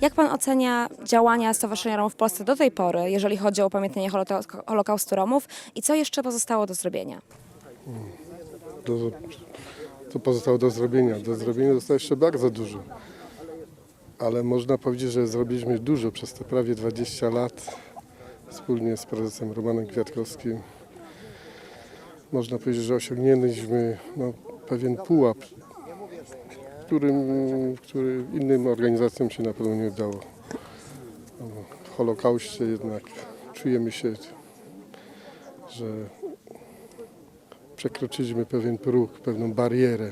Jak pan ocenia działania Stowarzyszenia Romów w Polsce do tej pory, jeżeli chodzi o upamiętnienie Holoka- Holokaustu Romów i co jeszcze pozostało do zrobienia? Do, co pozostało do zrobienia? Do zrobienia zostało jeszcze bardzo dużo. Ale można powiedzieć, że zrobiliśmy dużo przez te prawie 20 lat wspólnie z prezesem Romanem Kwiatkowskim. Można powiedzieć, że osiągnęliśmy no, pewien pułap, którym, który innym organizacjom się na pewno nie udało. No, W Holokauście jednak czujemy się, że przekroczyliśmy pewien próg, pewną barierę,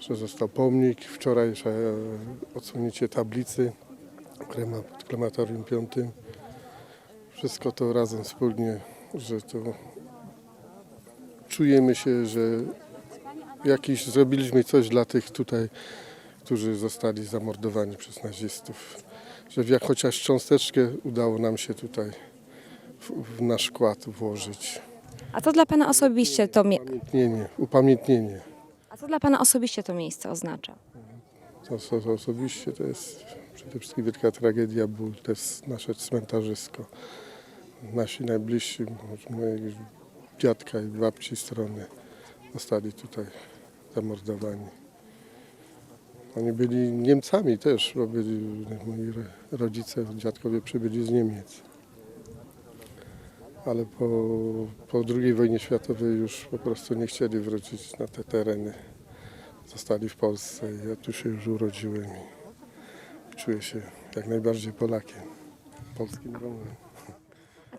że został pomnik, wczorajsze odsłonięcie tablicy pod krematorium piątym. Wszystko to razem wspólnie, że to czujemy się, że jakiś zrobiliśmy coś dla tych tutaj, którzy zostali zamordowani przez nazistów. Że jak chociaż cząsteczkę udało nam się tutaj w, w nasz wkład włożyć. A co dla pana osobiście to, mie- Upamiętnienie, upamiętnienie. a co dla pana osobiście to miejsce oznacza? To, to, to osobiście to jest przede wszystkim wielka tragedia, ból, to jest nasze cmentarzysko. Nasi najbliżsi, mojego dziadka i babci strony zostali tutaj zamordowani. Oni byli Niemcami też, bo byli, moi ro- rodzice, dziadkowie przybyli z Niemiec. Ale po, po II wojnie światowej już po prostu nie chcieli wrócić na te tereny zostali w Polsce i ja tu się już urodziłem i czuję się jak najbardziej Polakiem, polskim Romem.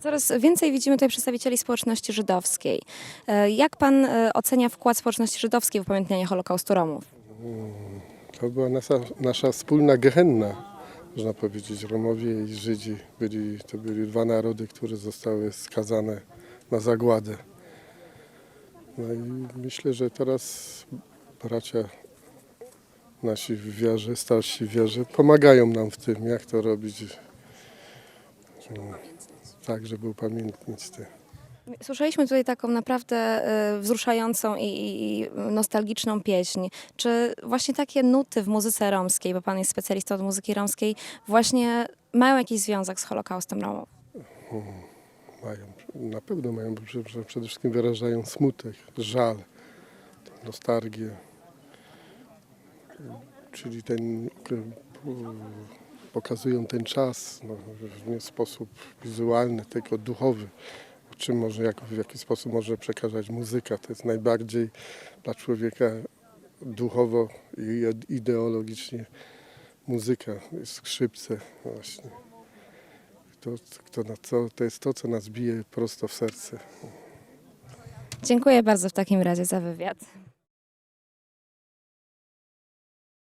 Coraz więcej widzimy tutaj przedstawicieli społeczności żydowskiej. E, Jak pan e, ocenia wkład społeczności żydowskiej w upamiętnienie Holokaustu Romów? To była nasza, nasza wspólna gehenna, można powiedzieć. Romowie i Żydzi byli, to byli dwa narody, które zostały skazane na zagładę. No i myślę, że teraz bracia nasi w starsi w pomagają nam w tym, jak to robić. Mm, Tak, żeby upamiętnić te Słyszeliśmy tutaj taką naprawdę e, wzruszającą i, nostalgiczną pieśń. Czy właśnie takie nuty w muzyce romskiej, bo pan jest specjalistą od muzyki romskiej, właśnie mają jakiś związek z Holokaustem Romów? mają, na pewno mają, prze- przede wszystkim wyrażają smutek, żal, nostalgię. Czyli ten, k- pokazują ten czas no, w nie sposób wizualny, tylko duchowy. Czym może, jak, w jaki sposób może przekazać muzyka. To jest najbardziej dla człowieka duchowo i ideologicznie muzyka, skrzypce właśnie. To, to, co, to jest to, co nas bije prosto w serce. Dziękuję bardzo w takim razie za wywiad.